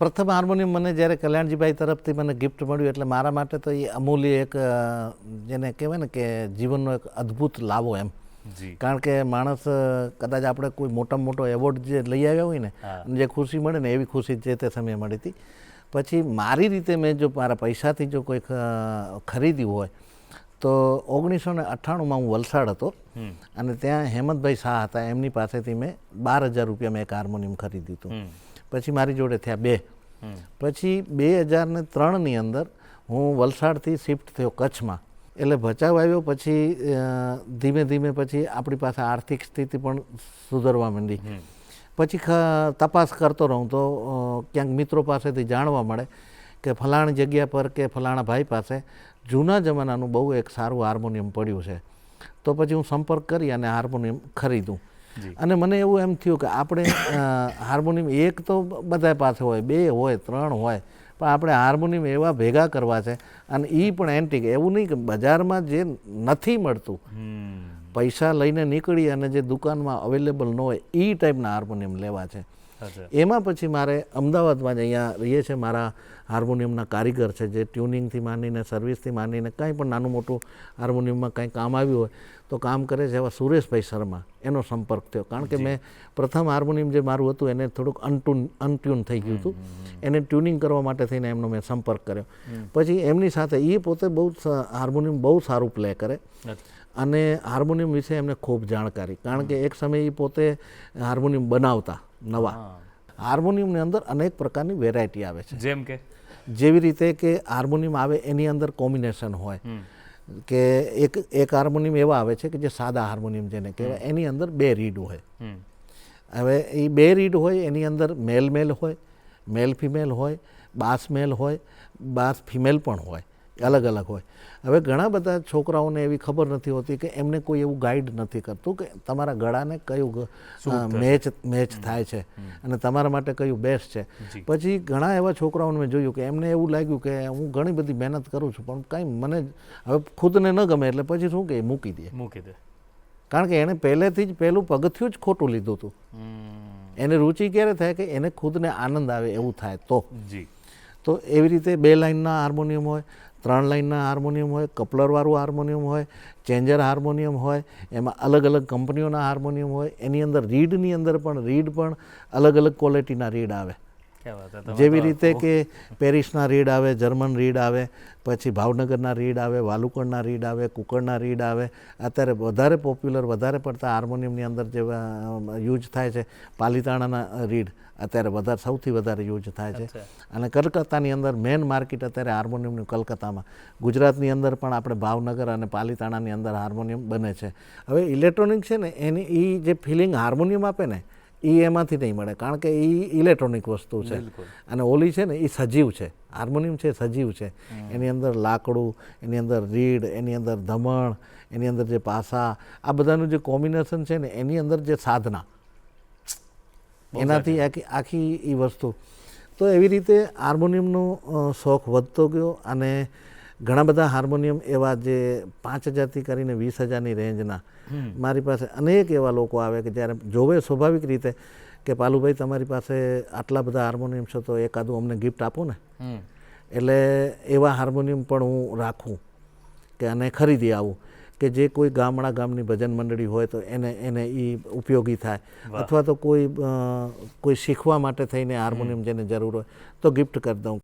પ્રથમ હાર્મોનિયમ મને જ્યારે કલ્યાણજીભાઈ તરફથી મને ગિફ્ટ મળ્યું એટલે મારા માટે તો એ અમૂલ્ય એક જેને કહેવાય ને કે જીવનનો એક અદ્ભુત લાવો એમ. કારણ કે માણસ કદાચ આપણે કોઈ મોટામાં મોટો એવોર્ડ જે લઈ આવ્યા હોય ને જે ખુશી મળે ને એવી ખુશી જે તે સમયે મળી હતી. પછી મારી રીતે મેં જો મારા પૈસાથી જો કોઈ ખરીદ્યું હોય તો ઓગણીસો ને અઠ્ઠાણુંમાં હું વલસાડ હતો. અને ત્યાં હેમંતભાઈ શાહ હતા. એમની પાસેથી મેં બાર હજાર રૂપિયા મેં એક હાર્મોનિયમ ખરીદ્યું હતું. પછી મારી જોડે થયા બે. પછી બે હજાર ને ત્રણની અંદર હું વલસાડથી શિફ્ટ થયો કચ્છમાં. એટલે ભચાઉ આવ્યો પછી ધીમે ધીમે પછી આપણી પાસે આર્થિક સ્થિતિ પણ સુધરવા માંડી. પછી ખ- તપાસ કરતો રહું તો ક્યાંક મિત્રો પાસેથી જાણવા મળે કે ફલાણી જગ્યા પર કે ફલાણા ભાઈ પાસે જૂના જમાનાનું બહુ એક સારું હાર્મોનિયમ પડ્યું છે. તો પછી હું સંપર્ક કરી અને હાર્મોનિયમ ખરીદું. અને મને એવું એમ થયું કે આપણે હાર્મોનિયમ એક તો બધા પાસે હોય બે હોય ત્રણ હોય પણ આપણે હાર્મોનિયમ એવા ભેગા કરવા છે અને એ પણ એન્ટિક એવું નહીં કે બજારમાં જે નથી મળતું પૈસા લઈને નીકળી અને જે દુકાનમાં અવેલેબલ ન હોય એ ટાઈપના હાર્મોનિયમ લેવા છે. એમાં પછી મારે અમદાવાદમાં જ અહીંયા રહીએ છે મારા હાર્મોનિયમના કારીગર છે જે ટ્યુનિંગથી માંડીને સર્વિસથી માંડીને કાંઈ પણ નાનું મોટું હાર્મોનિયમમાં કાંઈ કામ આવ્યું હોય તો કામ કરે છે એવા સુરેશભાઈ શર્મા. એનો સંપર્ક થયો. કારણ કે મેં પ્રથમ હાર્મોનિયમ જે મારું હતું એને થોડુંક અનટ્યુન અનટ્યુન થઈ ગયું હતું. એને ટ્યુનિંગ કરવા માટે થઈને એમનો મેં સંપર્ક કર્યો. પછી એમની સાથે એ પોતે બહુ હાર્મોનિયમ બહુ સારું પ્લે કરે. અને હાર્મોનિયમ વિશે એમને ખૂબ જાણકારી. કારણ કે એક સમયે એ પોતે હાર્મોનિયમ બનાવતા નવા. હાર્મોનિયમની અંદર અનેક પ્રકારની વેરાયટી આવે છે. જેમ કે? જેવી રીતે કે હાર્મોનિયમ આવે એની અંદર કોમ્બિનેશન હોય. કે એક એક હાર્મોનિયમ એવા આવે છે કે જે સાદા હાર્મોનિયમ જેને કહેવાય. એની અંદર બે રીડ હોય. હવે એ બે રીડ હોય એની અંદર મેલ મેલ હોય મેલ ફિમેલ હોય બાસ મેલ હોય બાસ ફિમેલ પણ હોય. અલગ અલગ હોય. હવે ઘણા બધા છોકરાઓને એવી ખબર નથી હોતી કે એમને કોઈ એવું ગાઈડ નથી કરતું કે તમારા ગળાને કયું મેચ મેચ થાય છે અને તમારા માટે કયું બેસ્ટ છે. પછી ઘણા એવા છોકરાઓને મેં જોયું કે એમને એવું લાગ્યું કે હું ઘણી બધી મહેનત કરું છું પણ કાંઈ મને હવે ખુદને ન ગમે એટલે પછી શું કે મૂકી દે. મૂકી દે. કારણ કે એણે પહેલેથી જ પહેલું પગથિયું જ ખોટું લીધું હતું. એને રુચિ ક્યારે થાય કે એને ખુદને આનંદ આવે એવું થાય તો? જી. તો એવી રીતે બે લાઇનના હાર્મોનિયમ હોય ત્રણ લાઇનના હાર્મોનિયમ હોય, કપલરવાળું હાર્મોનિયમ હોય, ચેન્જર હાર્મોનિયમ હોય, એમાં અલગ અલગ કંપનીઓના હાર્મોનિયમ હોય, એની અંદર રીડની અંદર પણ, રીડ પણ અલગ અલગ ક્વોલિટીના રીડ આવે. જેવી રીતે કે પેરિસના રીડ આવે જર્મન રીડ આવે પછી ભાવનગરના રીડ આવે વાલુકડના રીડ આવે કુકડના રીડ આવે અત્યારે વધારે પોપ્યુલર વધારે પડતા હાર્મોનિયમની અંદર જે યુઝ થાય છે પાલિતાણાના રીડ અત્યારે વધારે સૌથી વધારે યુઝ થાય છે. અને કલકત્તાની અંદર મેન માર્કેટ અત્યારે હાર્મોનિયમનું કલકત્તામાં. ગુજરાતની અંદર પણ આપણે ભાવનગર અને પાલિતાણાની અંદર હાર્મોનિયમ બને છે. હવે ઇલેક્ટ્રોનિક છે ને એની એ જે ફિલિંગ હાર્મોનિયમ આપે ને એ એમાંથી નહીં મળે કારણ કે એ ઇલેક્ટ્રોનિક વસ્તુ છે. અને ઓલી છે ને એ સજીવ છે. હાર્મોનિયમ છે સજીવ છે. એની અંદર લાકડું એની અંદર રીડ એની અંદર ધમણ એની અંદર જે પાસા આ બધાનું જે કોમ્બિનેશન છે ને એની અંદર જે સાધના. એનાથી આખી આખી એ વસ્તુ. તો એવી રીતે હાર્મોનિયમનો શોખ વધતો ગયો અને ઘણા બધા હાર્મોનિયમ એવા જે પાંચ હજારથી કરીને વીસ હજારની રેન્જના મારી પાસે અનેક એવા લોકો આવે કે જ્યારે જોવે સ્વાભાવિક રીતે કે પાલુભાઈ તમારી પાસે આટલા બધા હાર્મોનિયમ છે તો એકાદું અમને ગિફ્ટ આપો ને. એટલે એવા હાર્મોનિયમ પણ હું રાખું કે અને ખરીદી આવું કે જે કોઈ ગામડા ગામની ભજન મંડળી હોય તો એને એને એ ઉપયોગી થાય. અથવા તો કોઈ કોઈ શીખવા માટે થઈને હાર્મોનિયમ જેને જરૂર હોય તો ગિફ્ટ કરી દઉં.